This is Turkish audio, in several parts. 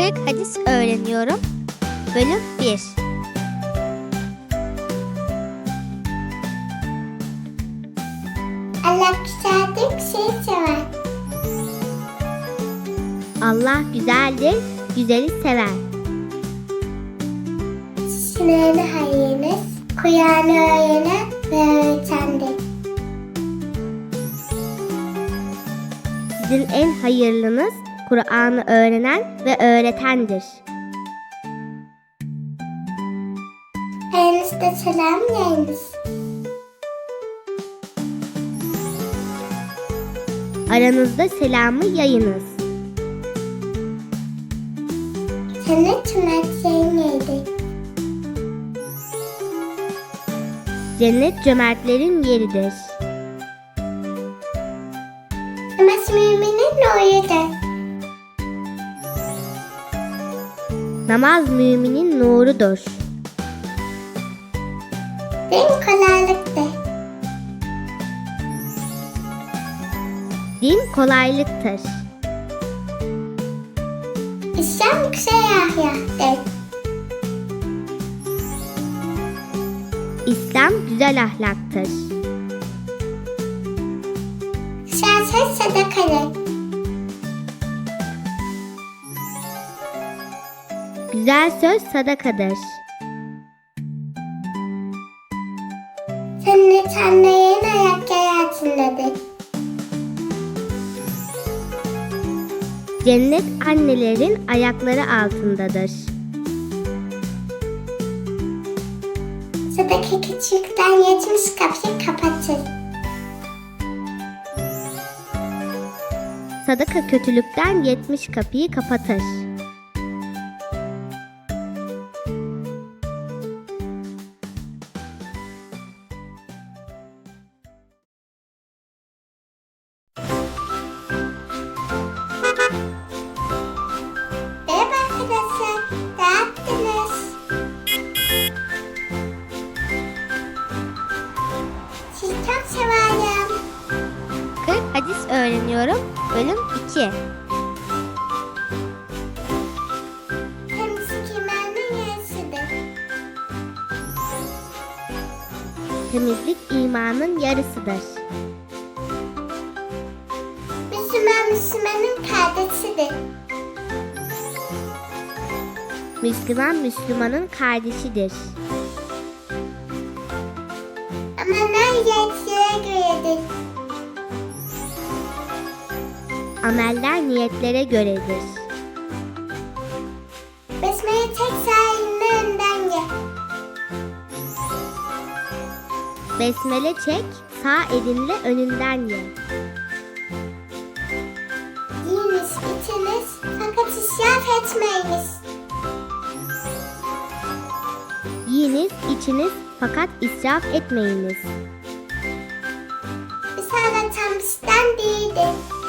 40 hadis öğreniyorum. Bölüm 1 Allah güzeldir, şey sever. Allah güzeldir, güzeli sever. Sınırını hayırınız, Kur'an'ı öğrenen ve öğretendir. Sizin en hayırlınız Kur'an'ı öğrenen ve öğretendir. Aranızda selam yayınız. Aranızda selamı yayınız. Cennet cömertliğin neydi? Cennet cömertlerin yeridir. Namaz müminin nurudur. Din kolaylıktı. Din kolaylıktır. İslam güzel ahlaktır. İslam güzel ahlaktır. Siyaset sadakadır. Güzel söz sadakadır. Cennet annenin ayakları altındadır. Cennet annelerin ayakları altındadır. Sadaka küçükten yetmiş kapıyı kapatır. Sadaka kötülükten 70 kapıyı kapatır. Hadis öğreniyorum. Bölüm 2 Temizlik imanın yarısıdır. Temizlik imanın yarısıdır. Müslüman Müslümanın kardeşidir. Müslüman Müslümanın kardeşidir. Amanlar yetkilere göredir. Ameller niyetlere göredir. Besmele tek sahibine önden ye. Besmele çek, sağ elinle önünden ye. Yiyiniz, içiniz fakat israf etmeyiniz. Yiyiniz, içiniz fakat israf etmeyiniz. Salatan bizden değildir.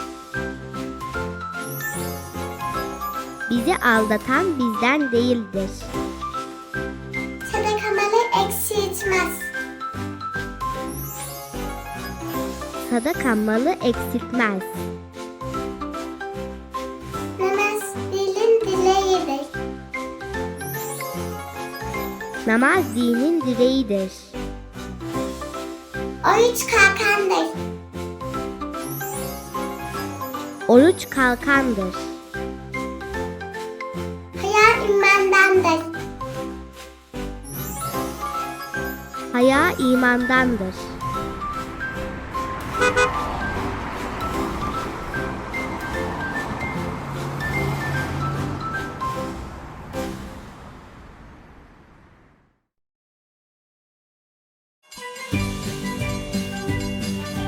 Bizi aldatan bizden değildir. Sadakamalı eksiltmez. Sadaka malı eksiltmez. Namaz dilin dileğidir. Namaz dinin direğidir. Oruç kalkandır. Oruç kalkandır. İmandandır. Haya imandandır.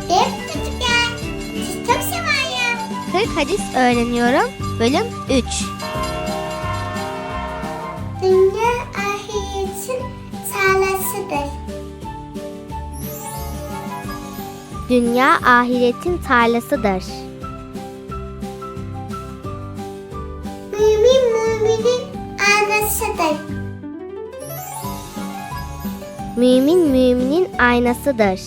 Hep çocuklar. Siz çok severim. 40 hadis öğreniyorum. Bölüm 3 Dünya ahiretin tarlasıdır. Mümin müminin anasıdır. Mümin müminin aynasıdır.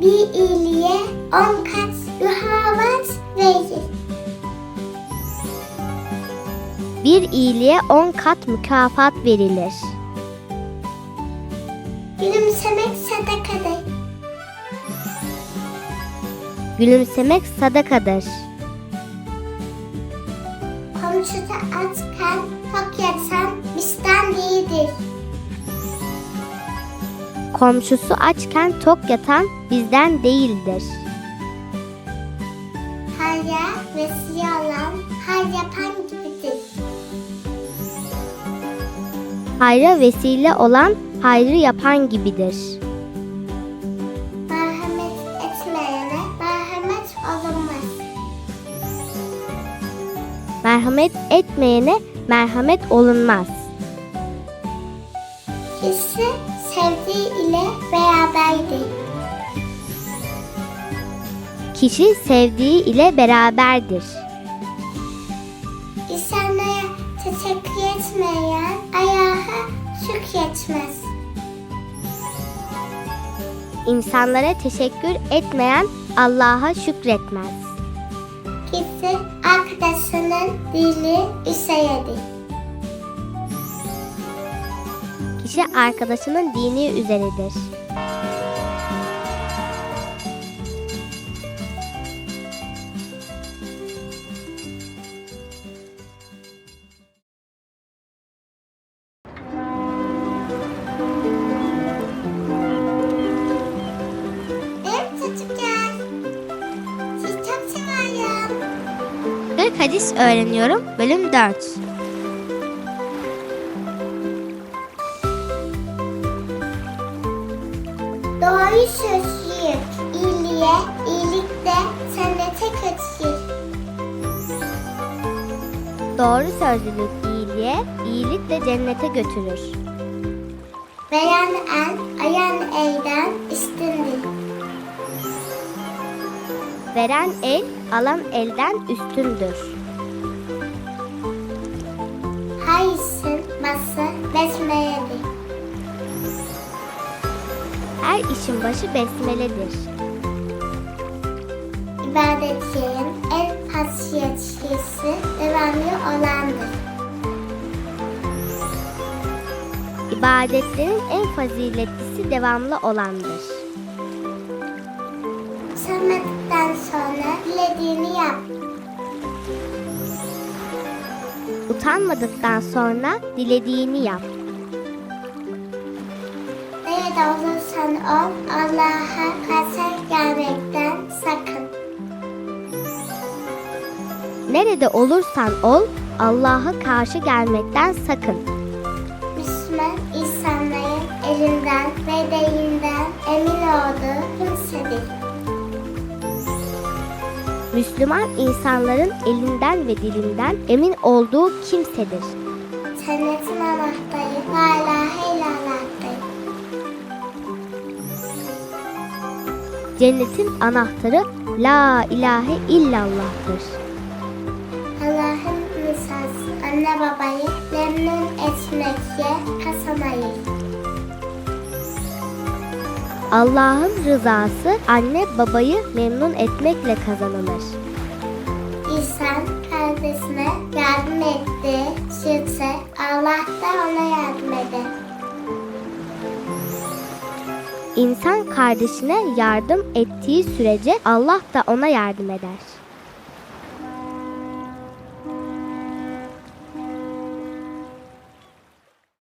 Bir iyiliğe on kat mühavat verir. Bir iyiliğe on kat mükafat verilir. Gülümsemek sadakadır. Gülümsemek sadakadır. Komşuda açken tok yatan bizden değildir. Komşusu açken tok yatan bizden değildir. Hayra vesile olan her yapan gibidir. Hayra vesile olan hayrı yapan gibidir. Merhamet etmeyene merhamet olunmaz. Merhamet etmeyene merhamet olunmaz. Kişi sevdiği ile beraberdir. Kişi sevdiği ile beraberdir. İnsanlara teşekkür etmeyen ayağa şükretmez. İnsanlara teşekkür etmeyen Allah'a şükretmez. Kişi arkadaşının dili üseyedir. Kişi arkadaşının dini üzeridir. Hadis öğreniyorum. Bölüm 4. Doğru sözlüyüm. İyiliğe, iyilikte sennete kötülük. Doğru sözlülük iyiliğe, iyilik de cennete götürür. Veren el, ayan elden üstündür. Veren el, alan elden üstündür. Besmeledir. Her işin başı besmeledir. İbadetlerin en hasiyetçisi devamlı olandır. İbadetlerin en faziletlisi devamlı olandır. Sanmadıktan sonra dilediğini yap. Utanmadıktan sonra dilediğini yap. Nerede olursan ol Allah'a karşı gelmekten sakın. Nerede olursan ol, Allah'a karşı gelmekten sakın. Müslüman insanların elinden ve dilinden emin olduğu kimsedir. Müslüman insanların elinden ve dilinden emin olduğu kimsedir. Cennetin anahtarı la ilahe illallah'tır. Cennetin anahtarı La ilahe illallah'tır. Allah'ın rızası anne babayı memnun etmekle kasamayız. Allah'ın rızası anne babayı memnun etmekle kazanılır. İnsan kardeşine yardım etti, sürse Allah da ona yardım eder. İnsan kardeşine yardım ettiği sürece Allah da ona yardım eder.